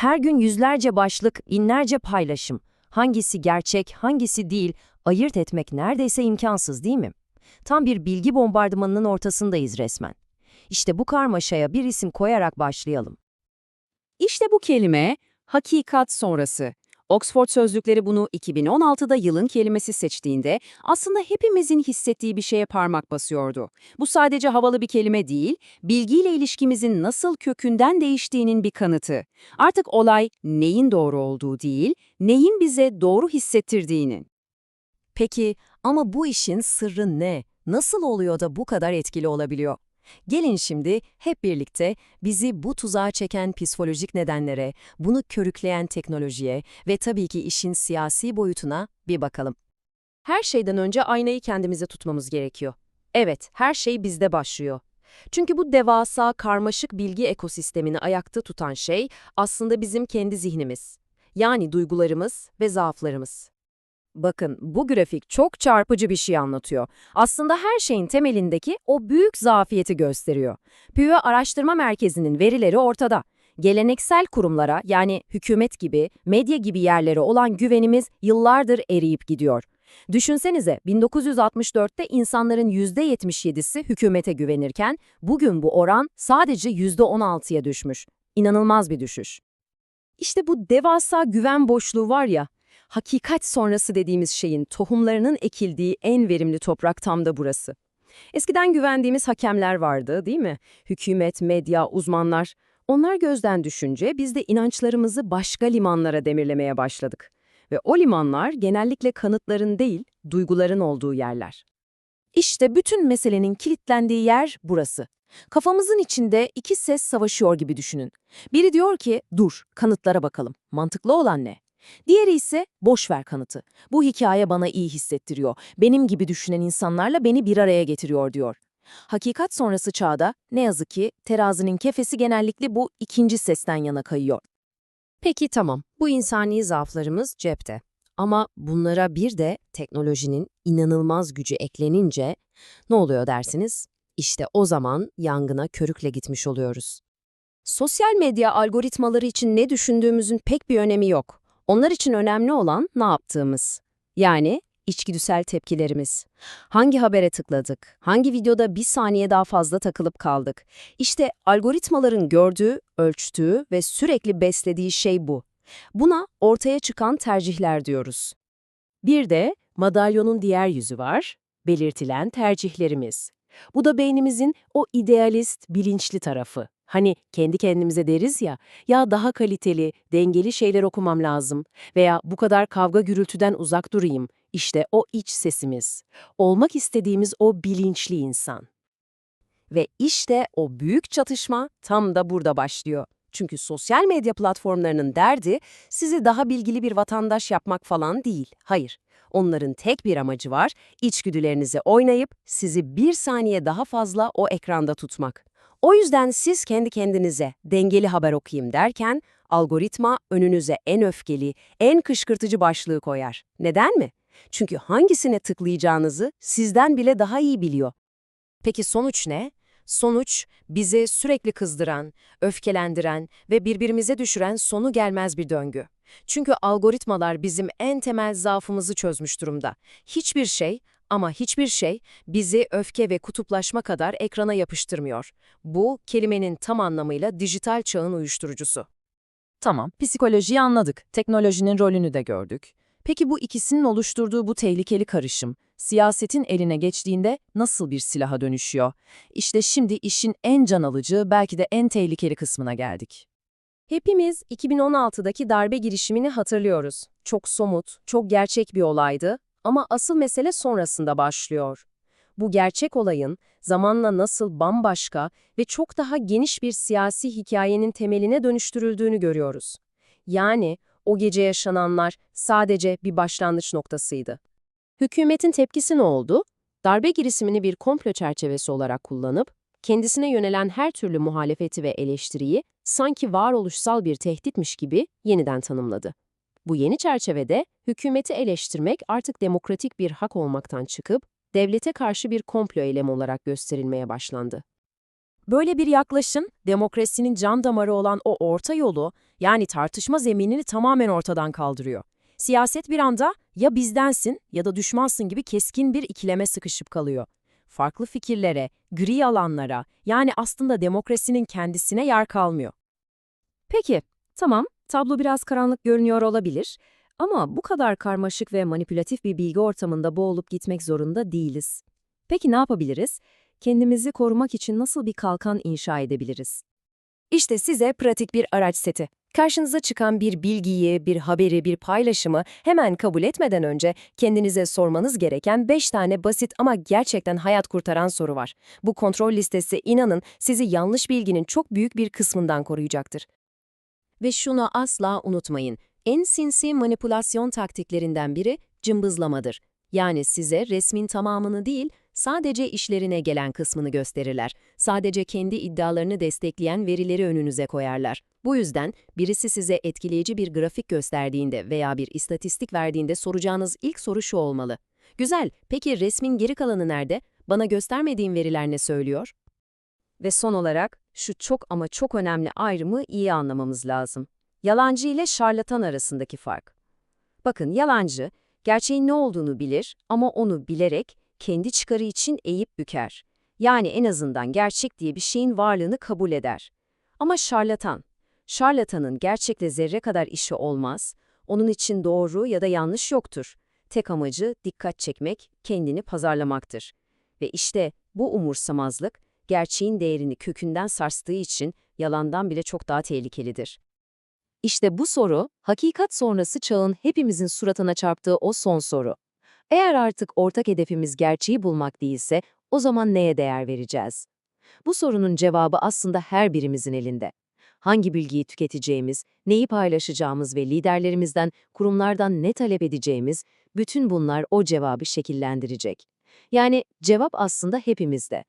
Her gün yüzlerce başlık, binlerce paylaşım. Hangisi gerçek, hangisi değil, ayırt etmek neredeyse imkansız değil mi? Tam bir bilgi bombardımanının ortasındayız resmen. İşte bu karmaşaya bir isim koyarak başlayalım. İşte bu kelime hakikat sonrası. Oxford Sözlükleri bunu 2016'da yılın kelimesi seçtiğinde aslında hepimizin hissettiği bir şeye parmak basıyordu. Bu sadece havalı bir kelime değil, bilgiyle ilişkimizin nasıl kökünden değiştiğinin bir kanıtı. Artık olay neyin doğru olduğu değil, neyin bize doğru hissettirdiğinin. Peki ama bu işin sırrı ne? Nasıl oluyor da bu kadar etkili olabiliyor? Gelin şimdi hep birlikte bizi bu tuzağa çeken psikolojik nedenlere, bunu körükleyen teknolojiye ve tabii ki işin siyasi boyutuna bir bakalım. Her şeyden önce aynayı kendimize tutmamız gerekiyor. Evet, her şey bizde başlıyor. Çünkü bu devasa, karmaşık bilgi ekosistemini ayakta tutan şey aslında bizim kendi zihnimiz. Yani duygularımız ve zaaflarımız. Bakın bu grafik çok çarpıcı bir şey anlatıyor. Aslında her şeyin temelindeki o büyük zafiyeti gösteriyor. PÜVE Araştırma Merkezi'nin verileri ortada. Geleneksel kurumlara yani hükümet gibi, medya gibi yerlere olan güvenimiz yıllardır eriyip gidiyor. Düşünsenize 1964'te insanların %77'si hükümete güvenirken bugün bu oran sadece %16'ya düşmüş. İnanılmaz bir düşüş. İşte bu devasa güven boşluğu var ya, hakikat sonrası dediğimiz şeyin tohumlarının ekildiği en verimli toprak tam da burası. Eskiden güvendiğimiz hakemler vardı değil mi? Hükümet, medya, uzmanlar. Onlar gözden düşünce biz de inançlarımızı başka limanlara demirlemeye başladık. Ve o limanlar genellikle kanıtların değil, duyguların olduğu yerler. İşte bütün meselenin kilitlendiği yer burası. Kafamızın içinde iki ses savaşıyor gibi düşünün. Biri diyor ki, dur, kanıtlara bakalım. Mantıklı olan ne? Diğeri ise boş ver kanıtı. Bu hikaye bana iyi hissettiriyor. Benim gibi düşünen insanlarla beni bir araya getiriyor diyor. Hakikat sonrası çağda ne yazık ki terazinin kefesi genellikle bu ikinci sesten yana kayıyor. Peki tamam, bu insani zaaflarımız cepte. Ama bunlara bir de teknolojinin inanılmaz gücü eklenince ne oluyor dersiniz? İşte o zaman yangına körükle gitmiş oluyoruz. Sosyal medya algoritmaları için ne düşündüğümüzün pek bir önemi yok. Onlar için önemli olan ne yaptığımız. Yani içgüdüsel tepkilerimiz. Hangi habere tıkladık? Hangi videoda bir saniye daha fazla takılıp kaldık? İşte algoritmaların gördüğü, ölçtüğü ve sürekli beslediği şey bu. Buna ortaya çıkan tercihler diyoruz. Bir de madalyonun diğer yüzü var, belirtilen tercihlerimiz. Bu da beynimizin o idealist, bilinçli tarafı. Hani kendi kendimize deriz ya, ya daha kaliteli, dengeli şeyler okumam lazım veya bu kadar kavga gürültüden uzak durayım. İşte o iç sesimiz. Olmak istediğimiz o bilinçli insan. Ve işte o büyük çatışma tam da burada başlıyor. Çünkü sosyal medya platformlarının derdi sizi daha bilgili bir vatandaş yapmak falan değil. Hayır. Onların tek bir amacı var, içgüdülerinizi oynayıp sizi bir saniye daha fazla o ekranda tutmak. O yüzden siz kendi kendinize dengeli haber okuyayım derken algoritma önünüze en öfkeli, en kışkırtıcı başlığı koyar. Neden mi? Çünkü hangisine tıklayacağınızı sizden bile daha iyi biliyor. Peki sonuç ne? Sonuç bizi sürekli kızdıran, öfkelendiren ve birbirimize düşüren sonu gelmez bir döngü. Çünkü algoritmalar bizim en temel zaafımızı çözmüş durumda. Hiçbir şey ama hiçbir şey bizi öfke ve kutuplaşma kadar ekrana yapıştırmıyor. Bu, kelimenin tam anlamıyla dijital çağın uyuşturucusu. Tamam, psikolojiyi anladık, teknolojinin rolünü de gördük. Peki bu ikisinin oluşturduğu bu tehlikeli karışım, siyasetin eline geçtiğinde nasıl bir silaha dönüşüyor? İşte şimdi işin en can alıcı, belki de en tehlikeli kısmına geldik. Hepimiz 2016'daki darbe girişimini hatırlıyoruz. Çok somut, çok gerçek bir olaydı ama asıl mesele sonrasında başlıyor. Bu gerçek olayın zamanla nasıl bambaşka ve çok daha geniş bir siyasi hikayenin temeline dönüştürüldüğünü görüyoruz. Yani o gece yaşananlar sadece bir başlangıç noktasıydı. Hükümetin tepkisi ne oldu? Darbe girişimini bir komplo çerçevesi olarak kullanıp, kendisine yönelen her türlü muhalefeti ve eleştiriyi sanki varoluşsal bir tehditmiş gibi yeniden tanımladı. Bu yeni çerçevede hükümeti eleştirmek artık demokratik bir hak olmaktan çıkıp devlete karşı bir komplo eylemi olarak gösterilmeye başlandı. Böyle bir yaklaşım, demokrasinin can damarı olan o orta yolu Yani tartışma zeminini tamamen ortadan kaldırıyor. Siyaset bir anda ya bizdensin ya da düşmansın gibi keskin bir ikileme sıkışıp kalıyor. Farklı fikirlere, gri alanlara, yani aslında demokrasinin kendisine yer kalmıyor. Peki, tamam, tablo biraz karanlık görünüyor olabilir ama bu kadar karmaşık ve manipülatif bir bilgi ortamında boğulup gitmek zorunda değiliz. Peki ne yapabiliriz? Kendimizi korumak için nasıl bir kalkan inşa edebiliriz? İşte size pratik bir araç seti. Karşınıza çıkan bir bilgiyi, bir haberi, bir paylaşımı hemen kabul etmeden önce kendinize sormanız gereken 5 tane basit ama gerçekten hayat kurtaran soru var. Bu kontrol listesi inanın sizi yanlış bilginin çok büyük bir kısmından koruyacaktır. Ve şunu asla unutmayın. En sinsi manipülasyon taktiklerinden biri cımbızlamadır. Yani size resmin tamamını değil, sadece işlerine gelen kısmını gösterirler. Sadece kendi iddialarını destekleyen verileri önünüze koyarlar. Bu yüzden birisi size etkileyici bir grafik gösterdiğinde veya bir istatistik verdiğinde soracağınız ilk soru şu olmalı. Güzel, peki resmin geri kalanı nerede? Bana göstermediğin veriler ne söylüyor? Ve son olarak şu çok ama çok önemli ayrımı iyi anlamamız lazım. Yalancı ile şarlatan arasındaki fark. Bakın yalancı, gerçeğin ne olduğunu bilir ama onu bilerek kendi çıkarı için eğip büker. Yani en azından gerçek diye bir şeyin varlığını kabul eder. Ama şarlatan, şarlatanın gerçekle zerre kadar işi olmaz, onun için doğru ya da yanlış yoktur. Tek amacı dikkat çekmek, kendini pazarlamaktır. Ve işte bu umursamazlık, gerçeğin değerini kökünden sarstığı için yalandan bile çok daha tehlikelidir. İşte bu soru, hakikat sonrası çağın hepimizin suratına çarptığı o son soru. Eğer artık ortak hedefimiz gerçeği bulmak değilse, o zaman neye değer vereceğiz? Bu sorunun cevabı aslında her birimizin elinde. Hangi bilgiyi tüketeceğimiz, neyi paylaşacağımız ve liderlerimizden, kurumlardan ne talep edeceğimiz, bütün bunlar o cevabı şekillendirecek. Yani cevap aslında hepimizde.